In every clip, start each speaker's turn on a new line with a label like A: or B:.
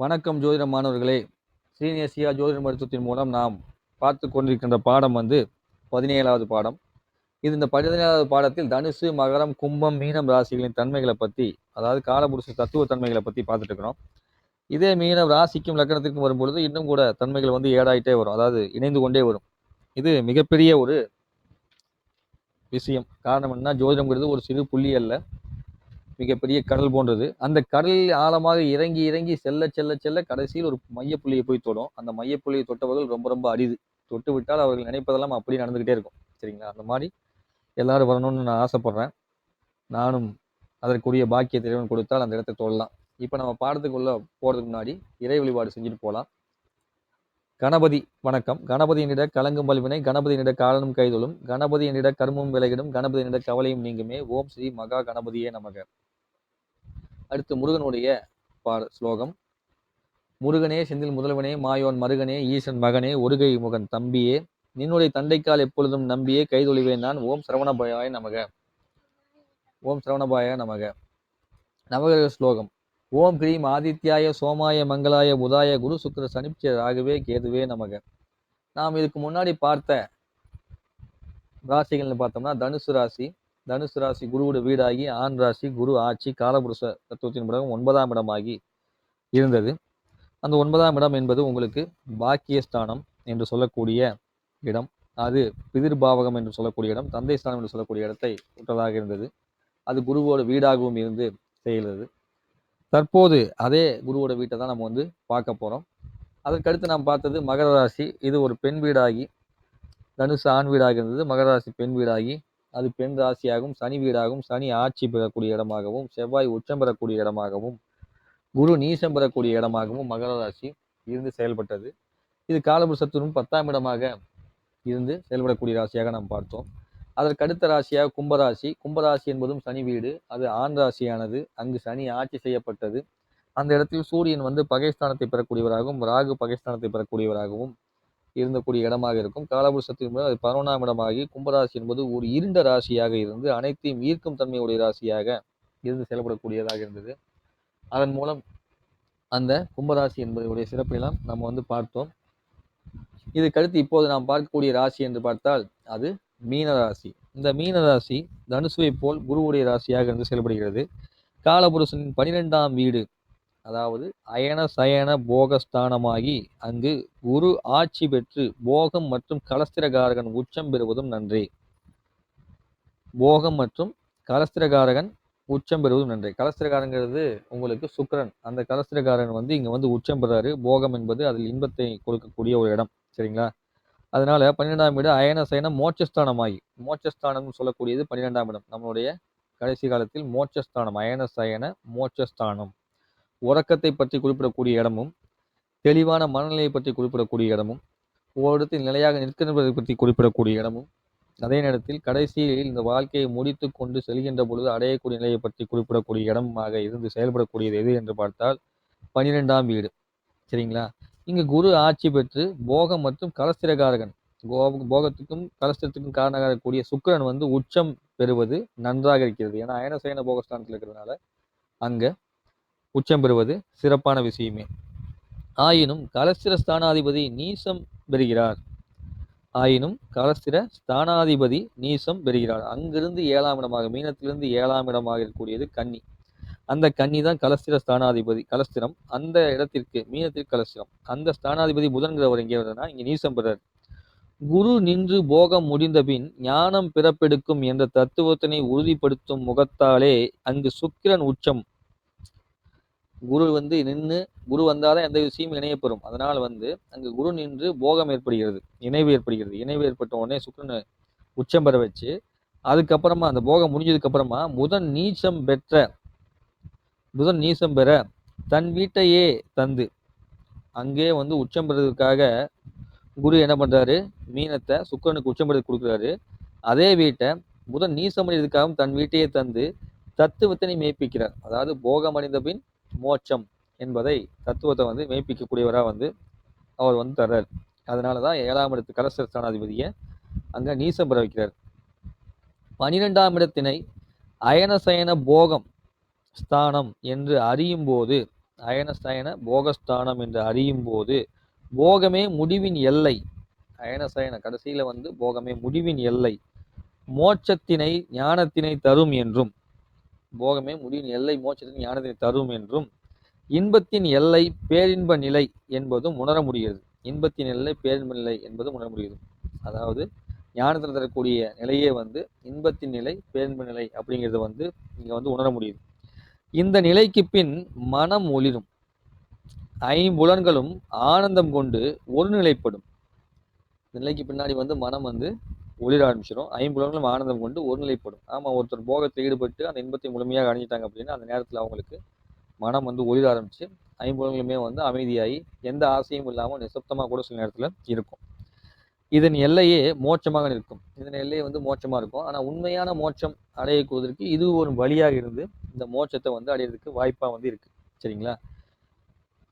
A: வணக்கம் ஜோதிட மாணவர்களே. ஸ்ரீநேசியா ஜோதிட மருத்துவத்தின் மூலம் நாம் பார்த்து கொண்டிருக்கின்ற பாடம் வந்து பதினேழாவது பாடம். இது இந்த பதினேழாவது பாடத்தில் தனுசு மகரம் கும்பம் மீனம் ராசிகளின் தன்மைகளை பற்றி அதாவது காலபுருஷ தத்துவ தன்மைகளை பற்றி பார்த்துட்டு இருக்கிறோம். இதே மீனம் ராசிக்கும் லக்கணத்திற்கும் வரும்பொழுது இன்னும் கூட தன்மைகள் வந்து ஏடாயிட்டே வரும். அதாவது இணைந்து கொண்டே வரும். இது மிகப்பெரிய ஒரு விஷயம். காரணம் என்ன ஜோதிடம்ங்கிறது ஒரு சிறு புள்ளி அல்ல. மிகப்பெரிய கடல் போன்றது. அந்த கடலில் ஆழமாக இறங்கி இறங்கி செல்ல செல்ல செல்ல கடைசியில் ஒரு மையப்புள்ளியை போய் தொடும். அந்த மையப்புள்ளியை தொட்டவர்கள் ரொம்ப ரொம்ப அரிது. தொட்டு விட்டால் அவர்கள் நினைப்பதெல்லாம் அப்படி நடந்துகிட்டே இருக்கும். சரிங்களா? அந்த மாதிரி எல்லாரும் வரணும்னு நான் ஆசைப்படுறேன். நானும் அதற்குரிய பாக்கிய இறைவன் கொடுத்தால் அந்த இடத்தை தொடலாம். இப்போ நம்ம பாடத்துக்குள்ள போறதுக்கு முன்னாடி இறை வழிபாடு செஞ்சுட்டு போகலாம். கணபதி வணக்கம். கணபதியினிட கலங்கும் வல்வினை கணபதியினிட காலனும் கைதொழும் கணபதியினிட கர்மம் விலகிடும் கணபதியினிட கவலையும் நீங்குமே. ஓம் ஸ்ரீ மகா கணபதியே நமக. அடுத்து முருகனுடைய பார் ஸ்லோகம். முருகனே செந்தில் முதல்வனே மாயோன் மருகனே ஈசன் மகனே ஒருகை முகன் தம்பியே நின்னுடைய தண்டைக்கால் எப்பொழுதும் நம்பியே கைதொழிவேன் நான் ஓம் சரவணபாயாய நமக. ஓம் சரவணபாய நமக. நவகிரக ஸ்லோகம். ஓம் கிரீம் ஆதித்யாய சோமாய மங்களாய புதாய குரு சுக்கர சனிப்ச ராகவே கேதுவே நமக. நாம் இதுக்கு முன்னாடி பார்த்த ராசிகள்னு பார்த்தோம்னா தனுசு ராசி தனுசு ராசி குருவோட வீடாகி ஆண் ராசி குரு ஆட்சி காலபுருஷ தத்துவத்தின் பிறகு ஒன்பதாம் இடமாகி இருந்தது. அந்த ஒன்பதாம் இடம் என்பது உங்களுக்கு பாக்கியஸ்தானம் என்று சொல்லக்கூடிய இடம். அது பிதிர்பாவகம் என்று சொல்லக்கூடிய இடம் தந்தை ஸ்தானம் என்று சொல்லக்கூடிய இடத்தை விட்டதாக இருந்தது. அது குருவோட வீடாகவும் இருந்து செய்கிறது. தற்போது அதே குருவோட வீட்டை தான் நம்ம வந்து பார்க்க போகிறோம் அதற்கடுத்து நாம் பார்த்தது மகர ராசி. இது ஒரு பெண் வீடாகி தனுசு ஆண் வீடாக இருந்தது. மகர ராசி பெண் வீடாகி அது பெண் ராசியாகவும் சனி வீடாகவும் சனி ஆட்சி பெறக்கூடிய இடமாகவும் செவ்வாய் உச்சம் பெறக்கூடிய இடமாகவும் குரு நீசம் பெறக்கூடிய இடமாகவும் மகர ராசி இருந்து செயல்பட்டது. இது காலபுருஷத்திலும் பத்தாம் இடமாக இருந்து செயல்படக்கூடிய ராசியாக நாம் பார்த்தோம். அதற்கு அடுத்த ராசியாக கும்பராசி. கும்பராசி என்பதும் சனி வீடு அது ஆண் ராசியானது. அங்கு சனி ஆட்சி செய்யப்பட்டது. அந்த இடத்தில் சூரியன் வந்து பகைஸ்தானத்தை பெறக்கூடியவராகவும் ராகு பகைஸ்தானத்தை பெறக்கூடியவராகவும் இருந்தக்கூடிய இடமாக இருக்கும். காலபுருஷத்தின் அது பதினொன்றாம் இடமாகி கும்பராசி என்பது ஒரு இருண்ட ராசியாக இருந்து அனைத்தையும் ஈர்க்கும் தன்மையுடைய ராசியாக இருந்து செயல்படக்கூடியதாக இருந்தது. அதன் மூலம் அந்த கும்பராசி என்பதுடைய சிறப்பெல்லாம் நம்ம வந்து பார்த்தோம். இதுக்கடுத்து இப்போது நாம் பார்க்கக்கூடிய ராசி என்று பார்த்தால் அது மீன ராசி இந்த மீன ராசி தனுசுவை போல் குருவுடைய ராசியாக இருந்து செயல்படுகிறது. காலபுருஷனின் பனிரெண்டாம் வீடு அதாவது அயன சயன போகஸ்தானமாகி அங்கு குரு ஆட்சி பெற்று போகம் மற்றும் கலஸ்திரகாரகன் உச்சம் பெறுவதும் நன்றே. போகம் மற்றும் கலஸ்திரகாரகன் உச்சம் பெறுவதும் நன்றே. கலஸ்திரகாரங்கிறது உங்களுக்கு சுக்கரன். அந்த கலஸ்திரகாரன் வந்து இங்கே வந்து உச்சம் பெறாரு. போகம் என்பது அதில் இன்பத்தை கொடுக்கக்கூடிய ஒரு இடம். சரிங்களா? அதனால பன்னிரெண்டாம் இடம் அயன சயனம் மோட்சஸ்தானமாகி. மோட்சஸ்தானம்னு சொல்லக்கூடியது பன்னிரெண்டாம் இடம். நம்மளுடைய கடைசி காலத்தில் மோட்சஸ்தானம். அயன சயன மோட்சஸ்தானம். உறக்கத்தை பற்றி குறிப்பிடக்கூடிய இடமும் தெளிவான மனநிலையை பற்றி குறிப்பிடக்கூடிய இடமும் ஓரிடத்தில் நிலையாக நிற்கின்றதை பற்றி குறிப்பிடக்கூடிய இடமும் அதே நேரத்தில் கடைசியில் இந்த வாழ்க்கையை முடித்து கொண்டு செல்கின்ற பொழுது அடையக்கூடிய நிலையை பற்றி குறிப்பிடக்கூடிய இடமாக இருந்து செயல்படக்கூடியது எது என்று பார்த்தால் பனிரெண்டாம் வீடு. சரிங்களா? இங்கு குரு ஆட்சி பெற்று போகம் மற்றும் கலஸ்திரகாரகன் போகத்துக்கும் கலஸ்திரத்துக்கும் காரணமாக இருக்கக்கூடிய சுக்கரன் வந்து உச்சம் பெறுவது நன்றாக இருக்கிறது. ஏன்னா அயனசயன போகஸ்தானத்தில் இருக்கிறதுனால அங்கே உச்சம் பெறுவது சிறப்பான விஷயமே. ஆயினும் கலஸ்திர ஸ்தானாதிபதி நீசம் பெறுகிறார். ஆயினும் கலஸ்திர ஸ்தானாதிபதி நீசம் பெறுகிறார். அங்கிருந்து ஏழாம் இடமாக மீனத்திலிருந்து ஏழாம் இடமாக இருக்கக்கூடியது கன்னி. அந்த கன்னி தான் கலஸ்திர ஸ்தானாதிபதி கலஸ்திரம். அந்த இடத்திற்கு மீனத்திற்கு கலஸ்திரம். அந்த ஸ்தானாதிபதி புதன்கிறவர் எங்கே வருதுன்னா இங்கே நீசம் பெறார். குரு நின்று போகம் முடிந்தபின் ஞானம் பிறப்பெடுக்கும் என்ற தத்துவத்தினை உறுதிப்படுத்தும் முகத்தாலே அங்கு சுக்கிரன் உச்சம். குரு வந்து நின்று குரு வந்தாதான் எந்த விஷயமும் இணையப்பெறும். அதனால் வந்து அங்கு குரு நின்று போகம் ஏற்படுகிறது இணைவு ஏற்படுகிறது. இணைவு ஏற்பட்ட உடனே சுக்கரனை உச்சம் பெற வச்சு அதுக்கப்புறமா அந்த போகம் முடிஞ்சதுக்கு அப்புறமா முதன் நீச்சம் பெற்ற புதன் நீசம் பெற தன் வீட்டையே தந்து. அங்கே வந்து உச்சம் பெறதுக்காக குரு என்ன பண்றாரு? மீனத்தை சுக்கரனுக்கு உச்சம் பெறது கொடுக்குறாரு. அதே வீட்டை புதன் நீசம் அடைவதற்காகவும் தன் வீட்டையே தந்து தத்துவத்தினை மெய்ப்பிக்கிறார். அதாவது போகம் அடைந்த பின் மோட்சம் என்பதை தத்துவத்தை வந்து மெய்ப்பிக்கக்கூடியவராக வந்து அவர் வந்து தர்றார். அதனால தான் ஏழாம் இடத்து கலசர ஸ்தானாதிபதியை அங்கே நீசம் பெற வைக்கிறார். பனிரெண்டாம் இடத்தினை அயனசயன போகம் ஸ்தானம் என்று அறியும் போது அயனசயன போகஸ்தானம் என்று அறியும் போது போகமே முடிவின் எல்லை அயனசயன கடைசியில் வந்து போகமே முடிவின் எல்லை மோட்சத்தினை ஞானத்தினை தரும் என்றும் போகமே முடிவின் எல்லை மோட்சத்தின் ஞானத்தினை தரும் என்றும் இன்பத்தின் எல்லை பேரின்ப நிலை என்பதும் உணர முடிகிறது. இன்பத்தின் எல்லை பேரின்ப நிலை என்பதும் உணர முடிகிறது. அதாவது ஞானத்தில் தரக்கூடிய நிலையே வந்து இன்பத்தின் நிலை பேரின்ப நிலை அப்படிங்கிறத வந்து இங்க வந்து உணர முடியுது. இந்த நிலைக்கு பின் மனம் ஒளிரும். ஐம்புலன்களும் ஆனந்தம் கொண்டு ஒருநிலைப்படும். இந்த நிலைக்கு பின்னாடி வந்து மனம் வந்து ஒளிர ஆரம்பிச்சிடும் ஐம்புலன்களும் ஆனந்தம் கொண்டு ஒருநிலைப்படும் ஆமாம் ஒருத்தர் போகத்தில் ஈடுபட்டு அந்த இன்பத்தை முழுமையாக அணிஞ்சிட்டாங்க அப்படின்னா அந்த நேரத்தில் அவங்களுக்கு மனம் வந்து ஒளிர ஆரம்பிச்சு ஐம்புலன்களுமே வந்து அமைதியாகி எந்த ஆசையும் இல்லாமல் நிசப்தமாக கூட சில நேரத்தில் இருக்கும். இதன் எல்லையே மோட்சமாக நிற்கும். இதன் எல்லையே வந்து மோட்சமாக இருக்கும். ஆனால் உண்மையான மோட்சம் அடையக்கூடியதற்கு இது ஒரு வழியாக இருந்து இந்த மோட்சத்தை வந்து அடையிறதுக்கு வாய்ப்பாக வந்து இருக்குது சரிங்களா?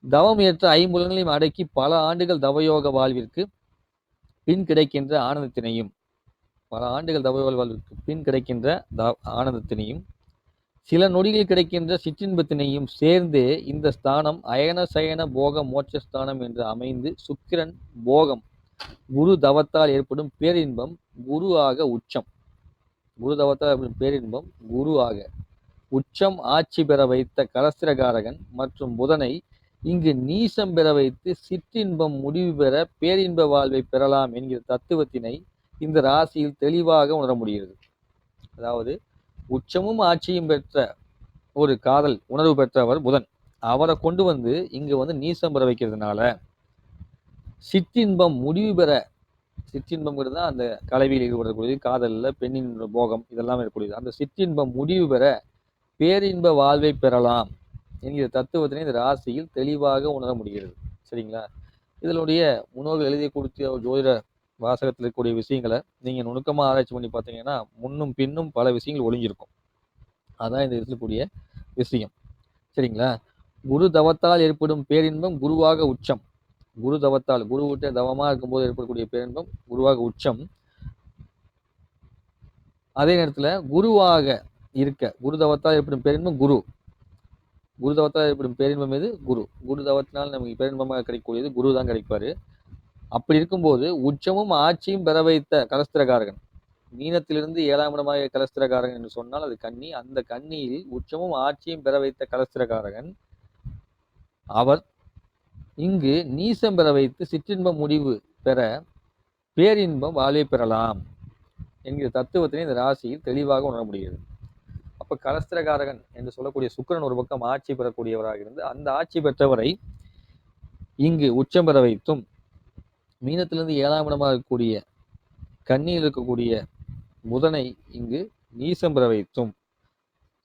A: தவம் ஏற்ற ஐம்புலன்களையும் அடக்கி பல ஆண்டுகள் தவயோக வாழ்விற்கு பின் கிடைக்கின்ற ஆனந்தத்தினையும் பல ஆண்டுகள் தவயோக வாழ்விற்கு பின் கிடைக்கின்ற த ஆனந்தத்தினையும் சில நொடிகள் கிடைக்கின்ற சிற்றின்பத்தினையும் சேர்ந்தே இந்த ஸ்தானம் அயன சயன போக மோட்சஸ்தானம் என்று அமைந்து சுக்கிரன் போகம் குரு தவத்தால் ஏற்படும் பேரின்பம் குரு ஆக உச்சம். குரு தவத்தால் ஏற்படும் பேரின்பம் குரு ஆக. உச்சம் ஆட்சி பெற வைத்த கலஸ்திரகாரகன் மற்றும் புதனை இங்கு நீசம் பெற வைத்து சிற்றின்பம் முடிவு பெற பேரின்ப வாழ்வை பெறலாம் என்கிற தத்துவத்தினை இந்த ராசியில் தெளிவாக உணர முடிகிறது. அதாவது உச்சமும் ஆட்சியும் பெற்ற ஒரு காதல் உணர்வு பெற்றவர் புதன். அவரை கொண்டு வந்து இங்கு வந்து நீசம் பெற வைக்கிறதுனால சிற்றின்பம் முடிவு பெற சிற்றின்பம்ங்கிறது தான் அந்த கலவியில் ஈடுபடக்கூடியது. காதலில் பெண்ணின் போகம் இதெல்லாம் இருக்கக்கூடியது. அந்த சிற்றின்பம் முடிவு பெற பேரின்ப வாழ்வை பெறலாம் என்கிற தத்துவத்தினை இந்த ராசியில் தெளிவாக உணர முடிகிறது. சரிங்களா? இதனுடைய முன்னோர்கள் எழுதி கொடுத்த ஜோதிட வாசகத்தில் இருக்கக்கூடிய விஷயங்களை நீங்கள் நுணுக்கமாக ஆராய்ச்சி பண்ணி பார்த்தீங்கன்னா முன்னும் பின்னும் பல விஷயங்கள் ஒளிஞ்சிருக்கும். அதான் இந்த இருக்கக்கூடிய விஷயம். சரிங்களா? குரு தவத்தால் ஏற்படும் பேரின்பம் குருவாக உச்சம். குரு தவத்தால் குரு விட்ட தவமாக இருக்கும்போது ஏற்படக்கூடிய பேரின்பம் குருவாக உச்சம். அதே நேரத்தில் குருவாக இருக்க குரு தவத்தால் ஏற்படும் பேரின்பம் குரு. குரு தவத்தால் ஏற்படும் பேரின்பம் எது? குரு. குரு தவத்தினால் நமக்கு பேரின்பமாக கிடைக்கக்கூடியது குரு தான் கிடைப்பாரு. அப்படி இருக்கும்போது உச்சமும் ஆட்சியும் பெற வைத்த கலஸ்திரகாரகன் மீனத்திலிருந்து ஏழாம் இடமாக கலஸ்திரகாரகன் என்று சொன்னால் அது கன்னி. அந்த கன்னியில் உச்சமும் ஆட்சியும் பெற வைத்த கலஸ்திரகாரகன் அவர். இங்கு நீசம் பெற வைத்து சிற்றின்ப முடிவு பெற பேரின்பம் வாழ்வை பெறலாம் என்கிற தத்துவத்தினை இந்த ராசியில் தெளிவாக உணர முடிகிறது. அப்போ கலஸ்திரகாரகன் என்று சொல்லக்கூடிய சுக்கிரன் ஒரு பக்கம் ஆட்சி பெறக்கூடியவராக இருந்து அந்த ஆட்சி பெற்றவரை இங்கு உச்சம் பெற வைத்தும் மீனத்திலிருந்து ஏழாம் இடமாக இருக்கக்கூடிய கண்ணியில் இருக்கக்கூடிய புதனை இங்கு நீசம் பெற வைத்தும்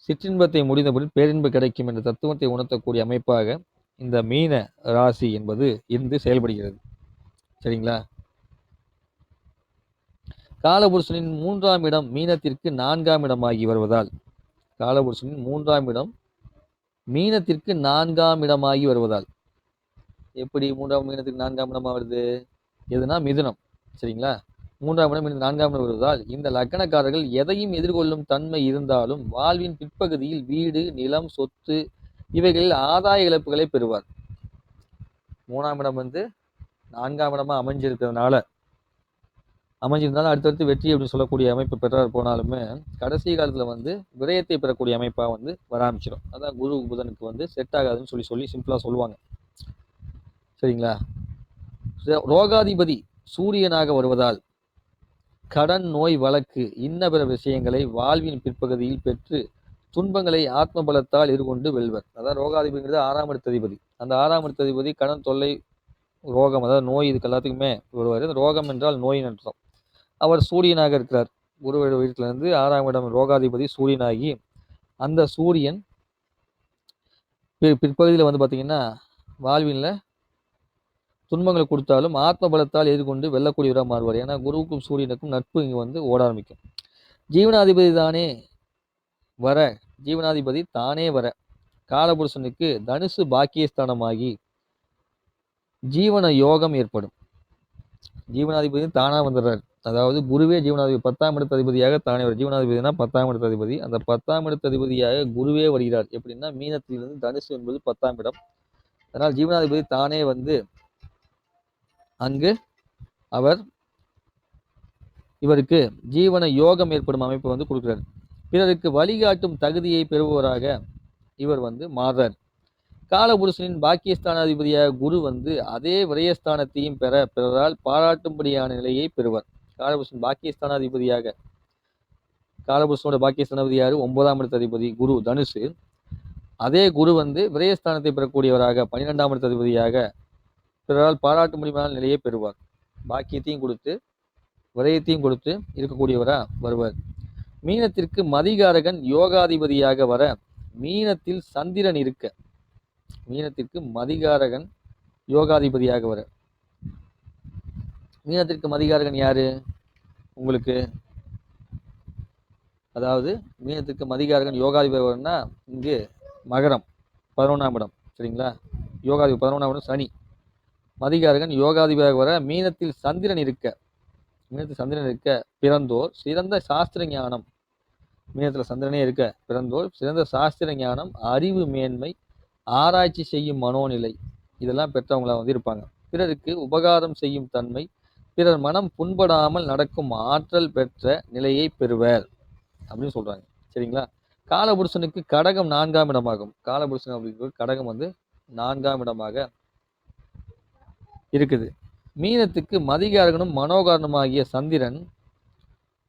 A: சிற்றின்பத்தை முடிந்தபடி பேரின்பு கிடைக்கும் என்ற தத்துவத்தை உணர்த்தக்கூடிய அமைப்பாக இந்த மீன ராசி என்பது இருந்து செயல்படுகிறது. சரிங்களா? காலபுருஷனின் மூன்றாம் இடம் மீனத்திற்கு நான்காம் இடமாகி வருவதால் காலபுருஷனின் மூன்றாம் இடம் மீனத்திற்கு நான்காம் இடமாகி வருவதால் எப்படி மூன்றாம் மீனத்துக்கு நான்காம் இடமாக வருது? எதுனா மிதுனம் சரிங்களா? மூன்றாம் இடம் மீண்டும் நான்காம் இடம் வருவதால் இந்த லக்கணக்காரர்கள் எதையும் எதிர்கொள்ளும் தன்மை இருந்தாலும் வாழ்வின் பிற்பகுதியில் வீடு நிலம் சொத்து இவைகளில் ஆதாய இழப்புகளை பெறுவார். மூணாம் இடம் வந்து நான்காம் இடமா அமைஞ்சிருக்கிறதுனால அமைஞ்சிருந்தாலும் அடுத்தடுத்து வெற்றி அப்படின்னு சொல்லக்கூடிய அமைப்பு பெற்றார் போனாலுமே கடைசி காலத்துல வந்து விரயத்தை பெறக்கூடிய அமைப்பா வந்து வர ஆரம்பிச்சிடும் அதான் குரு புதனுக்கு வந்து செட் ஆகாதுன்னு சொல்லி சொல்லி சிம்பிளா சொல்லுவாங்க. சரிங்களா? ரோகாதிபதி சூரியனாக வருவதால் கடன் நோய் வழக்கு இன்ன பிற விஷயங்களை வாழ்வின் பிற்பகுதியில் பெற்று துன்பங்களை ஆத்ம பலத்தால் எதிர்கொண்டு வெல்வர். அதாவது ரோகாதிபதிங்கிறது ஆறாம் இடத்த அந்த ஆறாம் இடத்த கடன் தொல்லை ரோகம் அதாவது நோய் இதுக்கு எல்லாத்துக்குமே வருவார். ரோகம் என்றால் நோயின் அர்த்தம். அவர் சூரியனாக இருக்கிறார். குரு வீட்டிலிருந்து ஆறாம் இடம் ரோகாதிபதி சூரியனாகி அந்த சூரியன் பிற்பகுதியில் வந்து பார்த்தீங்கன்னா வாழ்வினில் துன்பங்களை கொடுத்தாலும் ஆத்ம பலத்தால் எதிர்கொண்டு வெல்லக்கூடியவராக மாறுவார். ஏன்னா குருவுக்கும் சூரியனுக்கும் நட்பு இங்கே வந்து ஓட ஆரம்பிக்கும் ஜீவனாதிபதி தானே வர ஜீவனாதிபதி தானே வர. காலபுருஷனுக்கு தனுசு பாக்கியஸ்தானமாகி ஜீவன யோகம் ஏற்படும். ஜீவனாதிபதி தானாக வந்துடுறார். அதாவது குருவே ஜீவனாதிபதி பத்தாம் இடத்த அதிபதியாக தானே வர. ஜீவனாதிபதினா பத்தாம் இடத்த அதிபதி. அந்த பத்தாம் இடத்த அதிபதியாக குருவே வருகிறார். எப்படின்னா மீனத்திலிருந்து தனுசு என்பது பத்தாம் இடம். அதனால் ஜீவனாதிபதி தானே வந்து அங்கு அவர் இவருக்கு ஜீவன யோகம் ஏற்படும் அமைப்பு வந்து கொடுக்கிறார். பிறருக்கு வழிகாட்டும் தகுதியை பெறுபவராக இவர் வந்து மாதர் காலபுருஷனின் பாக்கியஸ்தானாதிபதியாக குரு வந்து அதே விரயஸ்தானத்தையும் பெற பிறரால் பாராட்டும்படியான நிலையை பெறுவார். காலபுருஷன் பாக்கியஸ்தானாதிபதியாக காலபுருஷனோட பாக்கியஸ்தானாதிபதி யாரு? ஒன்பதாம் இடத்த அதிபதி குரு தனுசு. அதே குரு வந்து விரயஸ்தானத்தை பெறக்கூடியவராக பன்னிரெண்டாம் இடத்த அதிபதியாக பிறரால் பாராட்டு முடியுமான நிலையை பெறுவார். பாக்கியத்தையும் கொடுத்து விரயத்தையும் கொடுத்து இருக்கக்கூடியவரா வருவார். மீனத்திற்கு மதிகாரகன் யோகாதிபதியாக வர மீனத்தில் சந்திரன் இருக்க மீனத்திற்கு மதிகாரகன் யோகாதிபதியாக வர. மீனத்திற்கு மதிகாரகன் யாரு? உங்களுக்கு? அதாவது மீனத்திற்கு மதிகாரகன் யோகாதிபதி வரன்னா இங்கு மகரம் பதினொன்றாம் இடம் சரிங்களா? யோகாதிபதி பதினொன்றாம் இடம் சனி. மதிகாரகன் யோகாதிபதியாக வர மீனத்தில் சந்திரன் இருக்க. மீனத்தில் சந்திரன் இருக்க. பிறந்தோர் சிறந்த சாஸ்திர ஞானம் மீனத்தில் சந்திரனே இருக்க. பிறந்தோர் சிறந்த சாஸ்திர ஞானம் அறிவு மேன்மை ஆராய்ச்சி செய்யும் மனோநிலை. இதெல்லாம் பெற்றவங்களா வந்து இருப்பாங்க. பிறருக்கு உபகாரம் செய்யும் தன்மை பிறர் மனம் புண்படாமல் நடக்கும் ஆற்றல் பெற்ற நிலையை பெறுவர் அப்படின்னு சொல்றாங்க. சரிங்களா? காலபுருஷனுக்கு கடகம் நான்காம் இடமாகும். காலபுருஷன் அப்படிங்கிற கடகம் வந்து நான்காம் இடமாக இருக்குது. மீனத்துக்கு மதிகாரகனும் மனோகாரணமாகிய சந்திரன்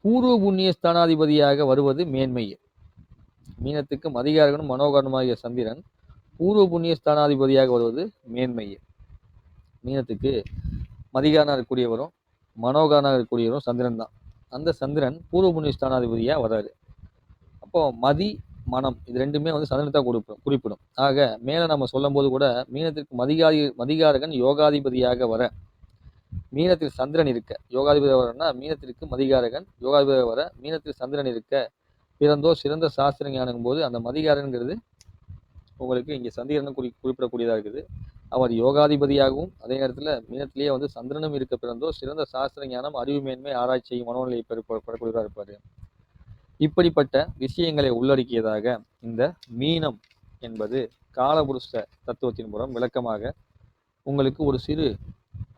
A: பூர்வ புண்ணிய ஸ்தானாதிபதியாக வருவது மேன்மை. மீனத்துக்கு மதிகாரகனும் மனோகாரணமாகிய சந்திரன் பூர்வ புண்ணிய ஸ்தானாதிபதியாக வருவது மேன்மை. மீனத்துக்கு மதிகாரனாக இருக்கக்கூடியவரும் மனோகாரனாக இருக்கக்கூடியவரும் சந்திரன் தான். அந்த சந்திரன் பூர்வ புண்ணிய ஸ்தானாதிபதியாக வர்றாரு. அப்போ மதி மனம் இது ரெண்டுமே வந்து சந்திரனத்தை கொடுப்போம் குறிப்பிடும். ஆக மேலே நம்ம சொல்லும்போது கூட மீனத்திற்கு மதிகாரி மதிகாரகன் யோகாதிபதியாக வர மீனத்தில் சந்திரன் இருக்க. யோகாதிபதி வரனா மீனத்திற்கு மதிகாரகன் யோகாதிபதி வர மீனத்தில் சந்திரன் இருக்க. பிறந்தோ சிறந்த சாஸ்திர ஞானம் போது அந்த மதிகாரங்கிறது உங்களுக்கு இங்கே சந்திரன் குறி குறிப்பிடக்கூடியதாக இருக்குது. அவர் யோகாதிபதியாகவும் அதே நேரத்தில் மீனத்திலேயே வந்து சந்திரனும் இருக்க பிறந்தோ சிறந்த சாஸ்திர ஞானம் அறிவு மேன்மை ஆராய்ச்சி மனோநிலையை பெற பெறக்கூடியதாக இருப்பார். இப்படிப்பட்ட விஷயங்களை உள்ளடக்கியதாக இந்த மீனம் என்பது காலபுருஷ தத்துவத்தின் மூலம் விளக்கமாக உங்களுக்கு ஒரு சிறு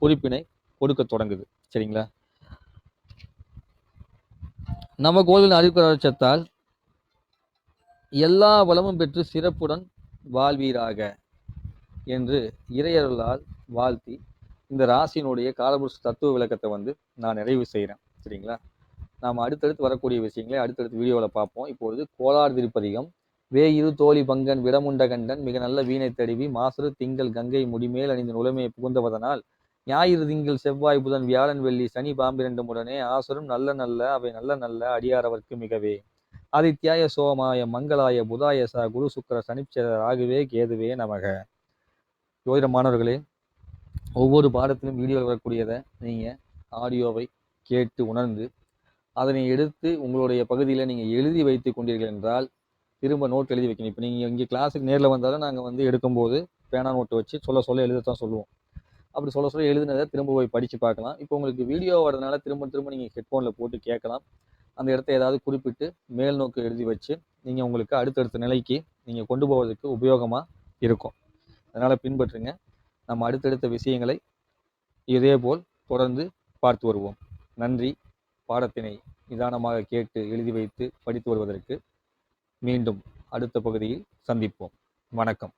A: குறிப்பினை கொடுக்க தொடங்குது. சரிங்களா? நம்ம கோவில் அறிவுக்கரட்சத்தால் எல்லா வளமும் பெற்று சிறப்புடன் வாழ்வீராக என்று இறையருளால் வாழ்த்தி இந்த ராசியினுடைய காலபுருஷ தத்துவ விளக்கத்தை வந்து நான் நிறைவு செய்கிறேன் சரிங்களா? நாம் அடுத்தடுத்து வரக்கூடிய விஷயங்களை அடுத்தடுத்து வீடியோவில் பார்ப்போம். இப்பொழுது கோலார் திருப்பதிகம் வேயிரு தோழி பங்கன் விடமுண்ட கண்டன் மிக நல்ல வீணை தடுவி மாசரு திங்கள் கங்கை முடிமேல் அணிந்த நுழைமையை புகுந்தவதனால் ஞாயிறு திங்கள் செவ்வாய் புதன் வியாழன் வெள்ளி சனி பாம்பிரண்டும் உடனே ஆசரும் நல்ல நல்ல அவை நல்ல நல்ல அடியாரவர்க்கு மிகவே. ஆதித்யாய சோமாய மங்களாய புதாய ச குரு சுக்கர சனிச்சர ராகுவே கேதுவே நமக. ஜோதிட மாணவர்களே ஒவ்வொரு பாடத்திலும் வீடியோவில் வரக்கூடியதை நீங்கள் ஆடியோவை கேட்டு உணர்ந்து அதனை எடுத்து உங்களுடைய பகுதியில் நீங்கள் எழுதி வைத்து கொண்டீர்கள் என்றால் திரும்ப நோட் எழுதி வைக்கணும். இப்போ நீங்கள் இங்கே கிளாஸுக்கு நேரில் வந்தாலும் நாங்கள் வந்து எடுக்கும்போது பேனா நோட்டு வச்சு சொல்ல சொல்ல எழுதத்தான் சொல்லுவோம். அப்படி சொல்ல சொல்ல எழுதுனதை திரும்ப போய் படித்து பார்க்கலாம். இப்போ உங்களுக்கு வீடியோ வரதுனால திரும்ப திரும்ப நீங்கள் ஹெட்ஃபோனில் போட்டு கேட்கலாம். அந்த இடத்த ஏதாவது குறிப்பிட்டு மேல் நோக்கு எழுதி வச்சு நீங்கள் உங்களுக்கு அடுத்தடுத்த நிலைக்கு நீங்கள் கொண்டு போவதற்கு உபயோகமாக இருக்கும். அதனால் பின்பற்றுங்க. நம்ம அடுத்தடுத்த விஷயங்களை இதேபோல் தொடர்ந்து பார்த்து வருவோம். நன்றி. பாடத்தினை நிதானமாக கேட்டு எழுதி வைத்து படித்து வருவதற்கு மீண்டும் அடுத்த பகுதியில் சந்திப்போம். வணக்கம்.